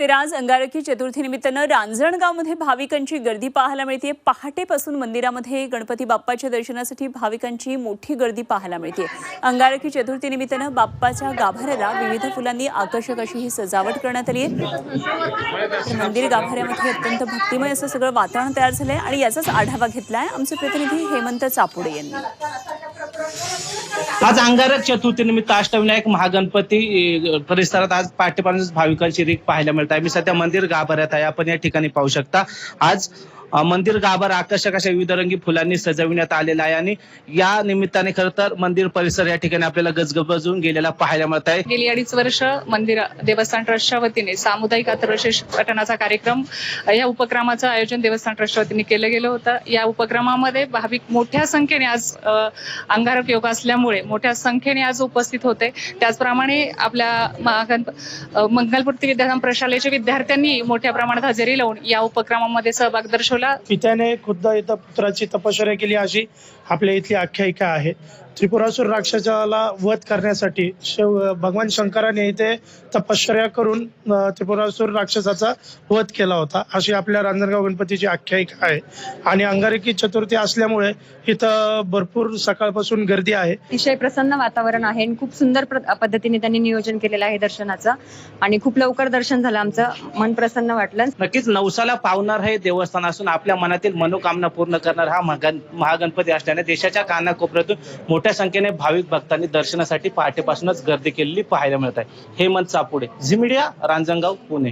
तर आज अंगारकी चतुर्थीनिमित्तानं रांजणगावमध्ये भाविकांची गर्दी पाहायला मिळते पहाटेपासून मंदिरामध्ये गणपती बाप्पाच्या दर्शनासाठी भाविकांची मोठी गर्दी पाहायला मिळते अंगारकी चतुर्थीनिमित्तानं बाप्पाच्या गाभाऱ्याला विविध फुलांनी आकर्षक अशी ही सजावट करण्यात आली आहे. मंदिर गाभाऱ्यामध्ये अत्यंत भक्तिमय असं सगळं वातावरण तयार झालंय आणि याचाच आढावा घेतलाय आमचे प्रतिनिधी हेमंत चापुडे यांनी. आज अंगारक चतुर्थीनिमित्त अष्टविनायक महागणपती परिसरात आज पहाटेपासूनच भाविकांची रीक पाहायला मिळत आहे. मी सध्या मंदिर गाभाऱ्यात आहे. आपण या ठिकाणी पाहू शकता. आज मंदिर गाभार आकर्षक अशा विविध रंगी फुलांनी सजविण्यात आलेला आहे आणि या निमित्ताने खरं तर मंदिर परिसर या ठिकाणी आपल्याला गजगजून गेलेला पाहायला मिळत आहे. गेली अडीच वर्ष मंदिर देवस्थान ट्रस्टच्या वतीने सामुदायिक अथर्वशीष पठणाचा कार्यक्रम या उपक्रमाचं आयोजन देवस्थान ट्रस्टच्या वतीने केलं गेलं होतं. या उपक्रमामध्ये भाविक मोठ्या संख्येने आज अंगारक योग असल्यामुळे मोठ्या संख्येने आज उपस्थित होते. त्याचप्रमाणे आपल्या महागण मंगलपूर्ती विद्याधाम प्रशालेच्या विद्यार्थ्यांनी मोठ्या प्रमाणात हजेरी लावून या उपक्रमामध्ये सहभाग दर्शवला. पित्याने खुद्द इथं पुत्राची तपश्चर्या केली अशी आपल्या इथली आख्यायिका आहे. त्रिपुरासूर राक्षसाला वध करण्यासाठी शिव भगवान शंकराने इथे तपश्चर्या करून त्रिपुरासूर राक्षसाचा वध केला होता. अशी आपल्या रांजणगाव गणपतीची आख्यायिका आहे. आणि अंगारकी चतुर्थी असल्यामुळे इथं भरपूर सकाळपासून गर्दी आहे. अतिशय प्रसन्न वातावरण आहे आणि खूप सुंदर पद्धतीने त्यांनी नियोजन केलेलं आहे दर्शनाचं. आणि खूप लवकर दर्शन झालं आमचं. मन प्रसन्न वाटलं. नक्कीच नवसाला पावणार हे देवस्थान असून आपल्या मनातील मनोकामना पूर्ण करणार हा महागण महागणपती असल्याने देशाच्या कानाकोपऱ्यातून मोठ्या मोठ्या संख्येने भाविक भक्तांनी दर्शनासाठी पहाटेपासूनच गर्दी केलेली पाहायला मिळत आहे. Hemant Chapude Zee media Ranjangaon Pune.